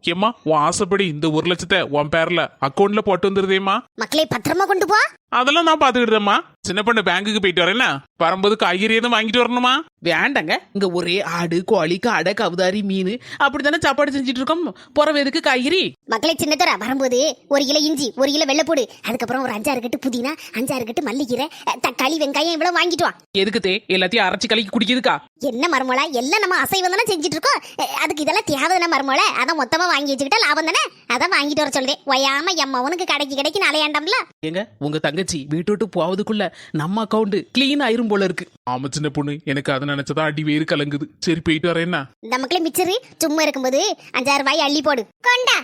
ஏம்மா உன் ஆசைப்படி இந்த ஒரு லட்சத்தை உன் பேர்ல அக்கௌண்ட்ல போட்டு வந்துருதேம்மா. மக்களே பத்திரமா கொண்டு போ. அதெல்லாம் நான் பாத்துக்கிட்டேம்மா சின்ன பொண்ணு பேங்குக்கு போயிட்டு வரேன்னா வரும்போது காய்கறி எதுவும் வாங்கிட்டு வரணுமா? வேண்டாங்க. இங்க ஒரே ஆடு கோழி காடை கவுதாரி மீன். அப்படித்தானே சாப்பாடு செஞ்சுட்டு இருக்கோம்? புறவு எதுக்கு காய்கறி? மக்களே சின்னத்தோர வரும்போது ஒரு கிலோ இஞ்சி ஒரு கிலோ வெள்ளைப்பூடு அதுக்கப்புறம் ஒரு அஞ்சாறு கட்டு புதினா அஞ்சாறு கட்டு மல்லிக்கீரை தக்காளி வெங்காயம் இவ்வளவு வாங்கிட்டு வா. எதுக்கு தே? எல்லாத்தையும் அரைச்சு கலக்கி குடிக்குதுக்கா என்ன மருமோளா? எல்லாம் நம்ம அசைவம் தானே செஞ்சுட்டு இருக்கோம். அதுக்கு இதெல்லாம் தேவைதானே மருமோள? அதான் மொத்தமா வாங்கி வச்சுக்கிட்டா லாபம் தானே? அதான் வாங்கிட்டு வர சொல்லுதே ஒயாம எம்மா உனக்கு கடைக்கு கடைக்கு நாளையாண்டம்ல? ஏங்க உங்க தங்கச்சி வீட்டு விட்டு போவதுக்குள்ள நம்ம அக்கவுண்ட் கிளீன் ஆயிரும் போல இருக்கு. ஆமா சின்ன பொண்ணு. எனக்கு அதை நினைச்சதான் அடி வேறு கலங்குது. சரி போயிட்டு வரேன்னா இந்த மக்களே மிச்சரு சும்மா இருக்கும்போது அஞ்சாறு ரூபாய் அள்ளி போடு. கொண்டா.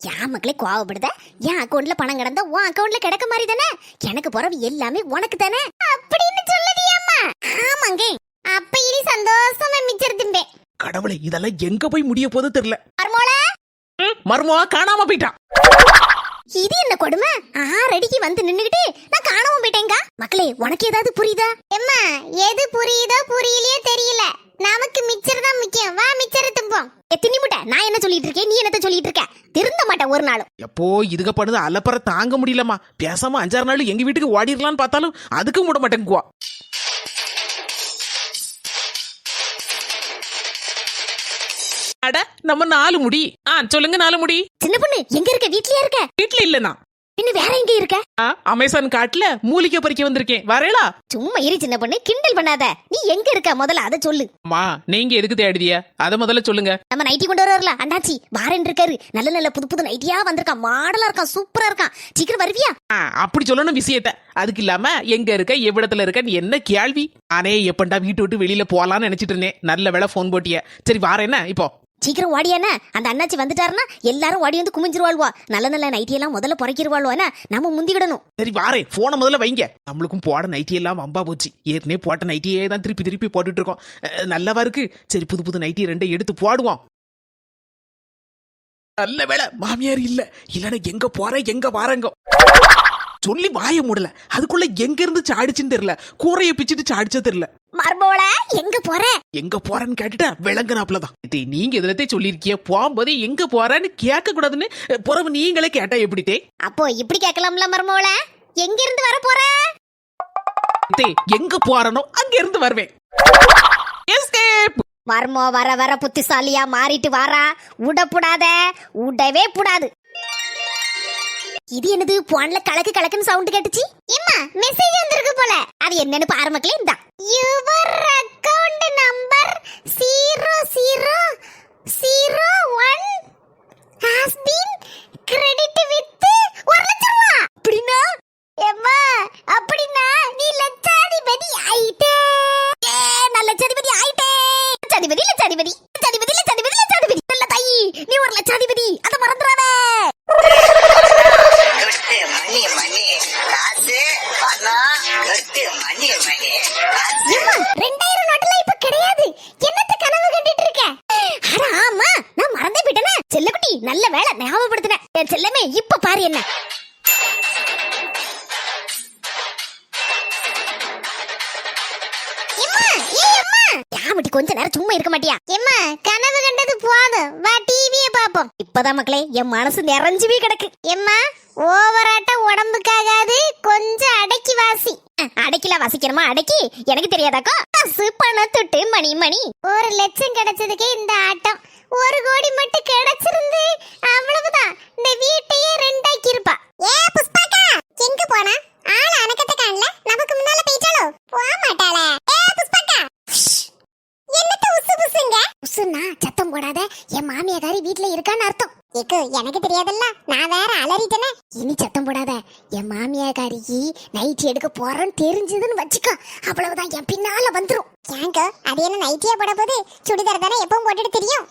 என் மக்களே கோவப்படுத? என் அக்கௌண்ட்ல பணம் கிடந்தா உன் அக்கௌண்ட்ல கிடக்க மாதிரி தானே? எனக்கு போறது எல்லாமே உனக்கு தானே? அப்படின்னு சொல்லுதியம்மா ஆமாங்க. அப்ப இனி சந்தோஷமா மிச்சர் திம்பே கடவுளே இதெல்லாம் எங்க போய் முடிய போதோ தெரியல. மர்மோள. மருமவா காணாம போயிட்டான் இது என்ன கொடுமை? ஆறு அடிக்கு வந்து நின்னுகிட்டு நான் காணாம போயிட்டேங்க. மக்களே உனக்கு ஏதாவது புரியுதா? எம்மா எது புரியுதோ புரியலையோ தெரியல. நமக்கு மிச்சர் தான் முக்கியம். வா மிச்சர் தும்போம் எத்தனி முட்டை நான் என்ன சொல்லிட்டு இருக்கேன்? நீ என்னத்த சொல்லிட்டு இருக்க? திருந்த மாட்டேன் ஒரு நாளும். எப்போ இதுக பண்ணுது அலப்பற தாங்க முடியலம்மா. பேசாம அஞ்சாறு நாள் எங்க வீட்டுக்கு ஓடிடலாம்னு பார்த்தாலும் அதுக்கும் விட மாட்டேங்குவா. அட நம்ம நாலு முடி. ஆ சொல்லுங்க நாலு முடி. சின்ன பொண்ணு எங்க இருக்க? வீட்லயா இருக்க? வீட்ல இல்லனா பின்ன வேற எங்க இருக்க? ஆ, அமேசான் காட்டுல மூலிகை பறிக்க வந்திருக்கேன். வரேளா? சும்மா இரு சின்ன பொண்ணு கிண்டல் பண்ணாத. நீ எங்க இருக்க? முதல்ல அதை சொல்லு. அம்மா நீங்க எதுக்கு தேடுதிய? அத முதல்ல சொல்லுங்க. நம்ம நைட்டி கொண்டு வரல அண்ணாச்சி வாரன் இருக்காரு. நல்ல நல்ல புது புது நைட்டியா வந்திருக்கான். மாடலா இருக்கான் சூப்பரா இருக்கான். சீக்கிரம் வருவியா? அப்படி சொல்லணும் விஷயத்த. அதுக்கு இல்லாம எங்க இருக்க எவ்விடத்துல இருக்கன்னு என்ன கேள்வி? நானே எப்பண்டா வீட்டு விட்டு வெளியில போலாம்னு நினைச்சிட்டு இருந்தேன். நல்ல வேளை ஃபோன் போட்டிய. சரி வாரேன் என்ன? இப்போ. சீக்கிரம் ஓடியானே அந்த அண்ணாச்சி வந்துட்டாருன்னா எல்லாரும் ஓடி வந்து குமிஞ்சிருவாள்வா. நல்ல நல்ல நைட்டி எல்லாம் முதல்ல புறக்கிருவாள்வானா நம்ம முந்திக்கிடணும். சரி வாரேன் போனை முதல்ல வைங்க. நம்மளுக்கும் போட நைட்டி எல்லாம் வம்பா போச்சு. ஏற்கனவே போட்ட நைட்டியே தான் திருப்பி திருப்பி போட்டுட்டு இருக்கோம் அஹ், நல்லவா இருக்கு. சரி புது புது நைட்டி ரெண்டை எடுத்து போடுவோம். நல்ல வேளை மாமியார் இல்ல. இல்லன்னா எங்க போற எங்க வாரங்க. சொல்லி வாய மூடல. அதுக்குள்ள எங்க இருந்து சாடிச்சுன்னு தெரியல. கூரைய பிச்சுட்டு சாடிச்சே தெரியல. மர்மோள எங்க போற? எங்க போறேன்னு கேட்டுட்டா விளங்குனாப்லதான் தே, நீங்க இதுலத்தே சொல்லிருக்கிய போகும்போது எங்க போறேன்னு கேட்க கூடாதுன்னு புறவு நீங்களே கேட்டா எப்படித்தே அப்போ இப்படி கேட்கலாம்ல மர்மோள? எங்க இருந்து வர போற? தே எங்க போறனோ அங்க இருந்து வருவேன். Escape! மர்மோ வர வர புத்திசாலியா மாறிட்டு வாரா. உடப்படாத உடவே கூடாது இது என்னது? போன்ல கலக்கு கலக்குன்னு சவுண்ட் கேட்டுச்சு? இம்மா மெசேஜ் வந்திருக்கு போல. அது என்னன்னு பாரு மக்களே இந்த. யுவர் அக்கவுண்ட் யாமட்டி கொஞ்ச நேரம் சும்மா இருக்க மாட்டியா? எம்மா கனவு கண்டது போதும். வா டிவிய பாப்போம். இப்பதான் மக்களே என் மனசு நிறைஞ்சுவே கிடக்கு. எம்மா ஓவராட்ட உடம்புக்காகாது கொஞ்சம் அடக்கி வாசி. அடக்கில வாசிக்கிறமா அடக்கி? எனக்கு தெரியாதாக்கோ? காசு பணம் தொட்டு மணி மணி. ஒரு லட்சம் கிடைச்சதுக்கே இந்த ஆட்டம். ஒரு கோடி மட்டும் கிடைச்சிருந்து அவ்வளவுதான் இந்த வீட்டையே ரெண்டாக்கி இருப்பா ஏ புஷ்பாக்கா எங்க போனா ஆள அனக்கத்த காணல நமக்கு முன்னால போயிட்டாலோ போக மாட்டாளே ஏ புஷ்பாக்கா என்னத்த உசு புசுங்க உசுன்னா சத்தம் போடாத என் மாமியாரி வீட்ல இருக்கான்னு அர்த்தம் ஏக்கு எனக்கு தெரியாதல்ல. நான் வேற அலறிட்டனே. இனி சத்தம் போடாத. என் மாமியாரிக்கு நைட்டி எடுக்க போறேன்னு தெரிஞ்சதுன்னு வச்சுக்கோ. அவ்வளவுதான் என் பின்னால வந்துரும். ஏங்க அது என்ன நைட்டியா போட போது சுடிதார் தானே எப்பவும் போட்டுட்டு தெரியும்?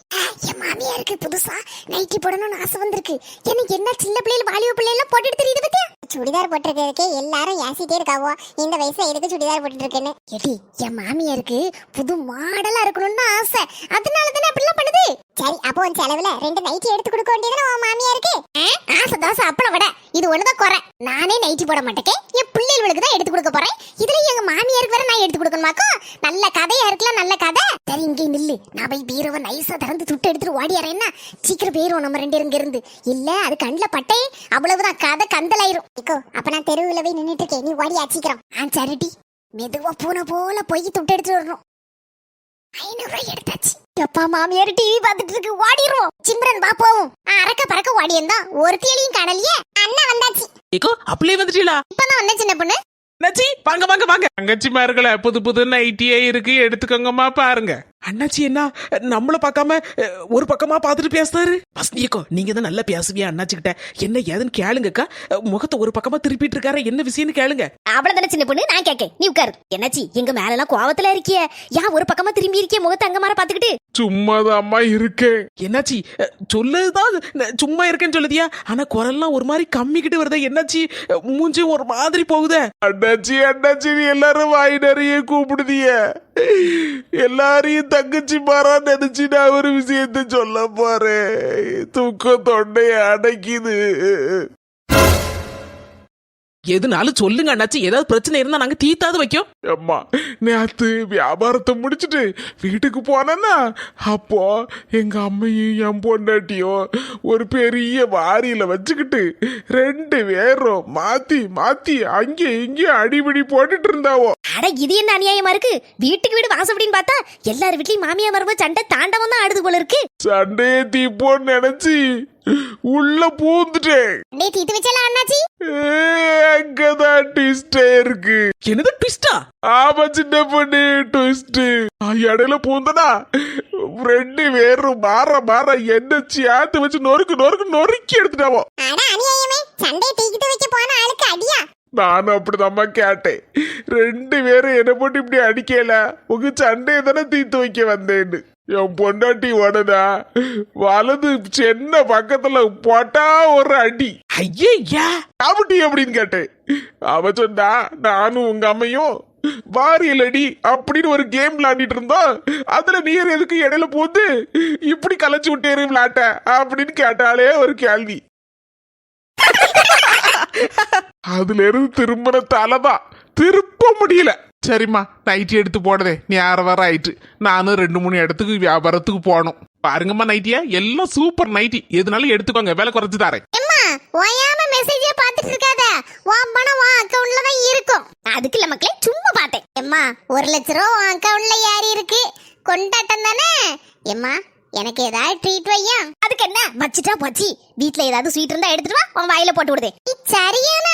என் மாமியாருக்கு புதுசா நைட்டி போடணும்னு ஆசை வந்திருக்கு. எனக்கு என்ன சின்ன பிள்ளைகள் வாலிப பிள்ளைகள் போட்டுட்டு தெரியுது பத்தியா? சுடிதார் போட்டிருக்கிறதுக்கே எல்லாரும் ஏசிட்டே இருக்காவோ? இந்த வயசுல எதுக்கு சுடிதார் போட்டுட்டு இருக்கேன்னு எடி என் மாமியாருக்கு புது மாடலா இருக்கணும்னு ஆசை. அதனால தானே அப்படிலாம் பண்ணுது? சரி அப்போ உன் செலவுல ரெண்டு நைட்டி எடுத்து கொடுக்க வேண்டியதுன்னு உன் மாமியாருக்கு? ஆ, ஆசை தோசை அப்பளம் விட. இது ஒண்ணுதான் குறை. நானே நைட்டி போட மாட்டேன் என் பிள்ளைகளுக்கு தான் எடுத்து கொடுக்க போறேன். இதுல எங்க மாமியாருக்கு வேற நான் எடுத்து கொடுக்கணுமாக்கோ நல்ல கதையா இருக்கலாம் நல்ல கதை. சரி இங்கே நில்லு. நான் போய் பீரோவை நைஸா திறந்து துட்டு எடுத்துட்டு ஓடியாரேன்னா சீக்கிரம் போயிருவோம் நம்ம ரெண்டு இங்க இருந்து. இல்ல அது கண்ணில் பட்டே. அவ்வளவுதான் கதை கந்தலாயிரும். இக்கோ அப்ப நான் தெருவில் போய் நின்றுட்டு இருக்கேன். நீ ஓடியா சீக்கிரம். ஆ சரிடி. மெதுவா பூனை போல போய் துட்டு எடுத்துட்டு வரணும். ஐநூறு எடுத்தாச்சு. எப்பா மாமியார் டிவி பார்த்துட்டு இருக்கு ஓடிடுவோம் சிம்ரன் பா போவோம். அறக்க பறக்க ஓடியந்தா ஒரு தேலியும் காணலையே. அண்ணா வந்தாச்சு. ஏக்கோ அப்படியே வந்துட்டீங்களா? இப்பதான் வந்த சின்ன பொண்ணு. அண்ணாச்சி வாங்க வாங்க வாங்க. தங்கச்சிமார்கள புது புது நைட்டியே இருக்கு. எடுத்துக்கோங்கம்மா பாருங்க. அண்ணாச்சி என்ன? நம்மள பார்க்காம ஒரு பக்கமா பார்த்துட்டு பேசுறாரு வசந்தியக்கோ நீங்க தான் நல்லா பேசுவியா அண்ணாச்சி கிட்ட என்ன ஏதுன்னு கேளுங்கக்கா. முகத்தை ஒரு பக்கமா திருப்பிட்டு இருக்காரு என்ன விஷயம்னு கேளுங்க. அவ்வளவுதானே சின்ன பொண்ணு? நான் கேட்க நீ உட்காரு. என்னாச்சு எங்க மேல எல்லாம் கோவத்துல இருக்கிய? ஏன் ஒரு பக்கமா திரும்பி இருக்கிய முகத்தை அங்க மாற பாத்துக்கிட்டு சும்மாதாம்மா இருக்கேன். என்னாச்சி சொல்லுதான் சும்மா இருக்கேன்னு சொல்லுதியா? ஆனா குரல்லாம் ஒரு மாதிரி கம்மிக்கிட்டு வருதே என்னாச்சி? மூஞ்சி ஒரு மாதிரி போகுதே. அண்ணாச்சி அண்ணாச்சி எல்லாரும் வாய் நிறைய கூப்பிடுதிய. எல்லாரையும் தங்கச்சி மாறா நினைச்சு நான் ஒரு விஷயத்த சொல்ல போறேன். தூக்கம் தொண்டைய அடைக்குது எதுனாலும் சொல்லுங்க அண்ணாச்சி. ஏதாவது பிரச்சனை இருந்தா நாங்க தீத்தாவது வைக்கோம் அம்மா நேத்து வியாபாரத்தை முடிச்சிட்டு வீட்டுக்கு போனேன்னா அப்போ எங்க அம்மையும் என் பொண்டாட்டியும் ஒரு பெரிய வாரியில வச்சுக்கிட்டு ரெண்டு பேரும் மாத்தி மாத்தி அங்கே இங்கேயும் அடிபிடி போட்டுட்டு இருந்தாவோ. அட இது என்ன அநியாயமா இருக்கு? வீட்டுக்கு வீடு வாசப்படின்னு பார்த்தா எல்லார் வீட்லயும் மாமியா மருமக சண்டை தாண்டவம் தான் ஆடுது போல இருக்கு. சண்டையை தீப்போன்னு நினைச்சு உள்ள பூந்துட்டேன். டே தீத்து வச்சலாம் அண்ணாச்சி? ஏ, அங்கதான் ட்விஸ்டே இருக்கு என்னது ட்விஸ்டா ஆமா சின்ன பொண்ணு ட்விஸ்ட் இடையில பூந்தனா ரெண்டு பேரும் மாற மாற என்ன சேர்த்து வச்சு நொறுக்கு நொறுக்கு நொறுக்கி எடுத்துட்டாவோ. அட அநியாயமே. சண்டையை தீக்கிட்டு வைக்க போன ஆளுக்கு அடியா? நானும் அப்படிதாம்மா கேட்டேன். ரெண்டு பேரும் என்ன போட்டு இப்படி அடிக்கல. உங்க சண்டையை தானே தீர்த்து வைக்க வந்தேன்னு. என் பொண்டாட்டி உடனே வலது சென்ன பக்கத்துல போட்டா ஒரு அடி. ஐயா காமெடி அப்படின்னு கேட்டேன். அவ சொன்னா நானும் உங்க அம்மையும் வாரியல் அடி அப்படின்னு ஒரு கேம் விளையாடிட்டு இருந்தோம். அதுல நீர் எதுக்கு இடையில போட்டு இப்படி கலைச்சு விட்டேரு விளையாட்ட அப்படின்னு கேட்டாலே ஒரு கேள்வி. அதுலேருந்து திரும்பின தலைதான் திருப்ப முடியல. சரிம்மா நைட்டி எடுத்து போடுதே நேரம் வர ஆயிட்டு. நானும் ரெண்டு மூணு இடத்துக்கு வியாபாரத்துக்கு போகணும். பாருங்கம்மா நைட்டியா எல்லாம் சூப்பர் நைட்டி எதுனாலும் எடுத்துக்கோங்க. விலை குறைச்சு தாரேன். எம்மா ஓயாம மெசேஜ் பாத்துட்டு இருக்காத. உன் பணம் உன் அக்கவுண்ட்ல தான் இருக்கும். அதுக்கு இல்ல மக்களே சும்மா பார்த்தேன். எம்மா ஒரு லட்ச ரூபா உன் அக்கவுண்ட்ல ஏறி இருக்கு. கொண்டாட்டம் தானே? எம்மா எனக்கு ஏதாவது ட்ரீட் வையா? அதுக்கு என்ன? வச்சுட்டா போச்சு. வீட்ல ஏதாவது ஸ்வீட் இருந்தா எடுத்துட்டு வா. உன் வாயில போட்டு விடுதே. சரியான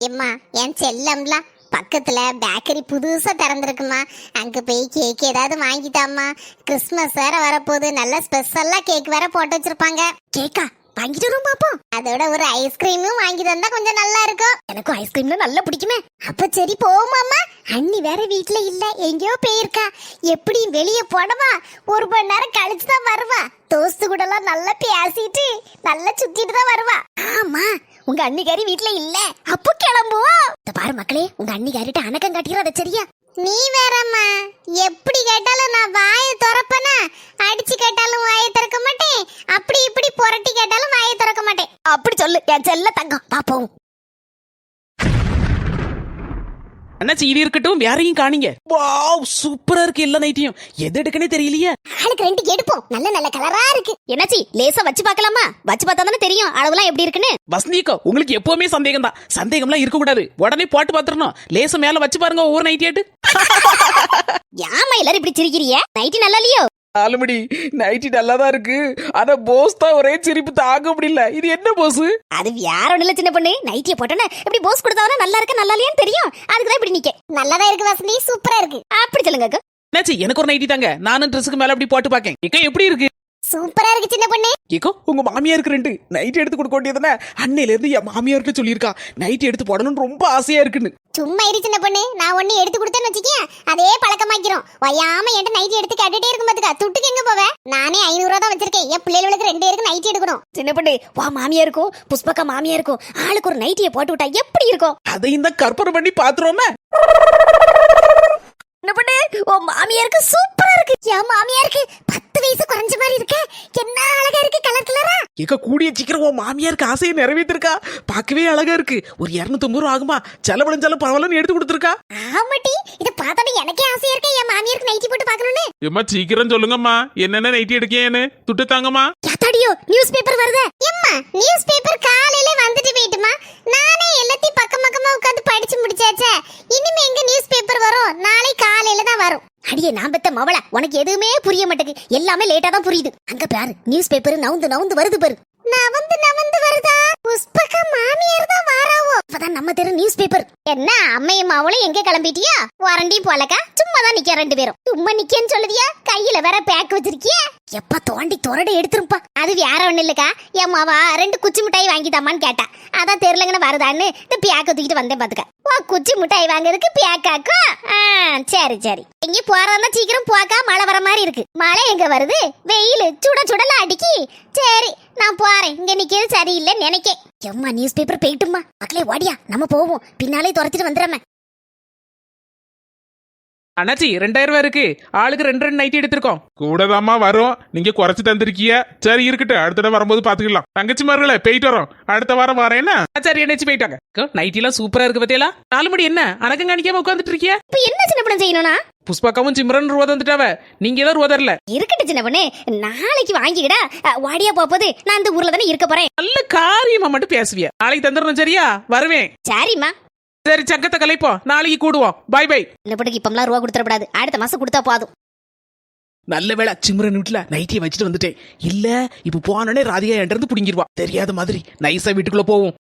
எம்மா என் செல்லம்ல பக்கத்துல பேக்கரி புதுசா திறந்திருக்குமா? அங்க போய் கேக் ஏதாவது வாங்கிட்டாமா கிறிஸ்மஸ் வேற வரப்போகுது. நல்ல ஸ்பெஷல்லா கேக் வேற போட்டு வச்சிருப்பாங்க. கேக்கா வாங்கிட்டு வரும் பாப்போம் அதோட ஒரு ஐஸ்கிரீமும் வாங்கி தந்தா கொஞ்சம் நல்லா இருக்கும். எனக்கும் ஐஸ்கிரீம்ல நல்லா பிடிக்குமே. அப்ப சரி போவோமாமா அண்ணி வேற வீட்ல இல்ல. எங்கேயோ போயிருக்கா. எப்படி வெளிய போடவா ஒரு மணி நேரம் கழிச்சு தான் வருவா. தோஸ்து கூட எல்லாம் நல்லா பேசிட்டு நல்லா சுத்திட்டு தான் வருவா. ஆமா உங்க அண்ணிகாரி வீட்ல இல்ல. அப்போ கிளம்புவோம் இந்த பாரு மக்களே உங்க அண்ணிகாரிட்ட அணக்கம் காட்டிடுறத சரியா நீ வேறம்மா. எப்படி கேட்டாலும் நான் வாயை திறப்பனா? அடிச்சு கேட்டாலும் வாயை திறக்க மாட்டேன். அப்படி இப்படி புரட்டி கேட்டாலும் வாயை திறக்க மாட்டேன். அப்படி சொல்லு என் செல்ல தங்கம். பாப்போம். அண்ணாச்சி இது இருக்கட்டும் வேறையும் காணிங்க. வாவ் சூப்பரா இருக்கு எல்லா நைட்டியும். எது எடுக்கனே தெரியலையே. ஆளுக்கு ரெண்டு எடுப்போம். நல்ல நல்ல கலரா இருக்கு. என்னாச்சி லேசா வச்சு பார்க்கலாமா? வச்சு பார்த்தா தானே தெரியும். அளவுலாம் எப்படி இருக்குன்னு. வசந்திக்கோ உங்களுக்கு எப்பவுமே சந்தேகம் தான் சந்தேகம்லாம் இருக்க கூடாது. உடனே போட்டு பாத்துறணும் லேச மேல வச்சு பாருங்க ஒவ்வொரு நைட்டியாட்டு. ஏமா எல்லாரும் இப்படி சிரிக்கிறிய நைட்டி நல்லா இல்லையோ? ஆலுமடி நைட்டி நல்லா தான் இருக்கு. ஆனா போஸ் தான் ஒரே சிரிப்பு தாங்க முடியல. இது என்ன போஸ் அது வேற ஒண்ணு இல்ல சின்ன பொண்ணு. நைட்டிய போட்டோன்னே இப்படி போஸ் கொடுத்தாலும் நல்லா இருக்க நல்லா இல்லையான்னு தெரியும். அதுக்கு தான் இப்படி நிக்க நல்லாதான் இருக்கு வசந்தி. சூப்பரா இருக்கு. அப்படி சொல்லுங்க எனக்கு ஒரு நைட்டி தாங்க. நானும் ட்ரெஸ்ஸுக்கு மேல அப்படி போட்டு பாக்கேன் இக்க எப்படி இருக்கு? சூப்பரா இருக்கு சின்ன பொண்ணு. கேக்கோ உங்க மாமியாருக்கு ரெண்டு. நைட் எடுத்து கொடுக்க வேண்டியதுதானே? அன்னையில இருந்து என் மாமியார்கிட்ட சொல்லியிருக்கா. நைட் எடுத்து போடணும்னு ரொம்ப ஆசையா இருக்குன்னு. சும்மா இரு சின்ன பொண்ணு. நான் ஒண்ணு எடுத்து கொடுத்தேன்னு வச்சுக்கிய அதே பழக்கமாக்கிறோம் வயாம என்கிட்ட நைட்டி எடுத்து கேட்டுட்டே இருக்கும் பாத்துக்கா. துட்டுக்கு எங்க போவ? நானே ஐநூறு ரூபா தான் வச்சிருக்கேன். என் பிள்ளைகளுக்கு ரெண்டு பேருக்கு நைட்டி எடுக்கணும். சின்ன பொண்ணு வா மாமியா இருக்கும் புஷ்பக்கா மாமியா இருக்கும் ஆளுக்கு ஒரு நைட்டியை போட்டு விட்டா எப்படி இருக்கும்? அதையும் தான் கற்பனை பண்ணி பாத்துருவோமே. என்ன பண்ணு? உன் மாமியாருக்கு சூப்பரா இருக்கு. என் மாமியாருக்கு பத்து வயசு குறைஞ்ச மாதிரி இருக்க. என்ன அழகா இருக்கு கலர் கலரா ஏக்கா கூடிய சீக்கிரம் உன் மாமியாருக்கு ஆசையை நிறைவேற்றிருக்கா பார்க்கவே அழகா இருக்கு. ஒரு இரநூத்தம்பது ரூபா ஆகுமா? செலவழிஞ்சாலும் பரவாயில்லன்னு எடுத்து கொடுத்துருக்கா? ஆமாட்டி இத பார்த்தோட எனக்கே ஆசையா இருக்கு. என் மாமியாருக்கு நைட்டி போட்டு பார்க்கணும்னு. ஏம்மா சீக்கிரம் சொல்லுங்கம்மா. என்னென்ன நைட்டி எடுக்கேன்னு துட்டு தாங்கம்மா. யாத்தாடியோ நியூஸ் பேப்பர் வருதே. எம்மா நியூஸ் பேப்பர் காலையில வந்துட்டு போயிட்டுமா. நானே எல்லாத்தையும் பக்கம் உட்காந்து படிச்சு முடிச்சாச்சே? இனிமே எங்க நியூஸ் பேப்பர் வரும்? நாளை காலையில தான் வரும். அடியே நான் பெத்த மவள. உனக்கு எதுவுமே புரிய மாட்டேங்குது. எல்லாமே லேட்டா தான் புரியுது. அங்க பாரு நியூஸ் பேப்பர் நவுந்து நவுந்து வருது பாரு. நவந்து நவந்து வருதா? புஷ்பக மாமியார் தான் வாராவோ? இப்பதான் நம்ம தெரு நியூஸ் பேப்பர் என்ன அம்மையும் அவளும் எங்க கிளம்பிட்டியா? வாரண்டி போலக்கா. சும்மா தான் நிக்க ரெண்டு பேரும். சும்மா நிக்கன்னு சொல்லுதியா? கையில வேற பேக் வச்சிருக்கியா? எப்ப தோண்டி தொரட எடுத்துருப்பா அது வேற ஒண்ணு இல்லக்கா? என் மாவா ரெண்டு குச்சி மிட்டாய் வாங்கிதாமான்னு கேட்டா. அதான் தெரிலங்கன்னு வருதான்னு இந்த பியாக்க தூக்கிட்டு வந்தேன் பாத்துக்க. ஓ குச்சி மிட்டாய் வாங்குறதுக்கு பியாக்காக்கோ? ஆ, சரி சரி. எங்க போறதா சீக்கிரம் போக்கா மழை வர மாதிரி இருக்கு. மழை எங்க வருது? வெயில் சுட சுடல அடிக்கி. சரி நான் போறேன். இங்க நிக்கிறது சரியில்லைன்னு நினைக்கேன். எம்மா நியூஸ் பேப்பர் போயிட்டுமா மக்களே ஓடியா நம்ம போவோம். பின்னாலே துரத்திட்டு வந்துடுறமே. அண்ணாச்சி ரெண்டாயிரம் ரூபாய் இருக்கு. ஆளுக்கு ரெண்டு ரெண்டு நைட்டி எடுத்திருக்கோம். கூடதாம்மா வரும். நீங்க குறைச்சு தந்திருக்கீங்க. சரி இருக்கட்டும். அடுத்த தடவை வரும்போது பாத்துக்கலாம். தங்கச்சி மார்களே போயிட்டு வரோம். அடுத்த வாரம் வரேன்னா சரி என்னாச்சு போயிட்டாங்க நைட்டி எல்லாம் சூப்பரா இருக்கு பத்தியலா நாலு மணி என்ன? அணக்கம் காணிக்காம உட்காந்துட்டு இருக்கிய? இப்ப என்ன சின்ன பொண்ணு செய்யணும்னா? புஷ்பாக்காவும் சிம்ரன் ரூபா தந்துட்டாவ நீங்க ஏதோ ரூபா தரல. இருக்கட்டும் சின்ன பொண்ணு. நாளைக்கு வாங்கிக்கிடா. வாடியா போகுது நான் இந்த ஊர்ல தானே இருக்க போறேன். நல்ல காரியமா மட்டும் பேசுவிய. நாளைக்கு தந்துடணும் சரியா? வருவேன். சரிம்மா. சரி சக்கத்தை கலைப்போம். நாளைக்கு கூடுவோம். பை பை இந்த பொண்ணுக்கு இப்பம்லாம் ரூபா கொடுத்துடக்கூடாது அடுத்த மாசம் கொடுத்தா போதும். நல்ல வேளை சிம்ரன் வீட்டுல நைட்டியை வச்சுட்டு வந்துட்டேன். இல்ல இப்ப போனோடனே ராதிகா என்கிட்ட இருந்து புடிங்கிருவா. தெரியாத மாதிரி நைஸா வீட்டுக்குள்ள போவோம்.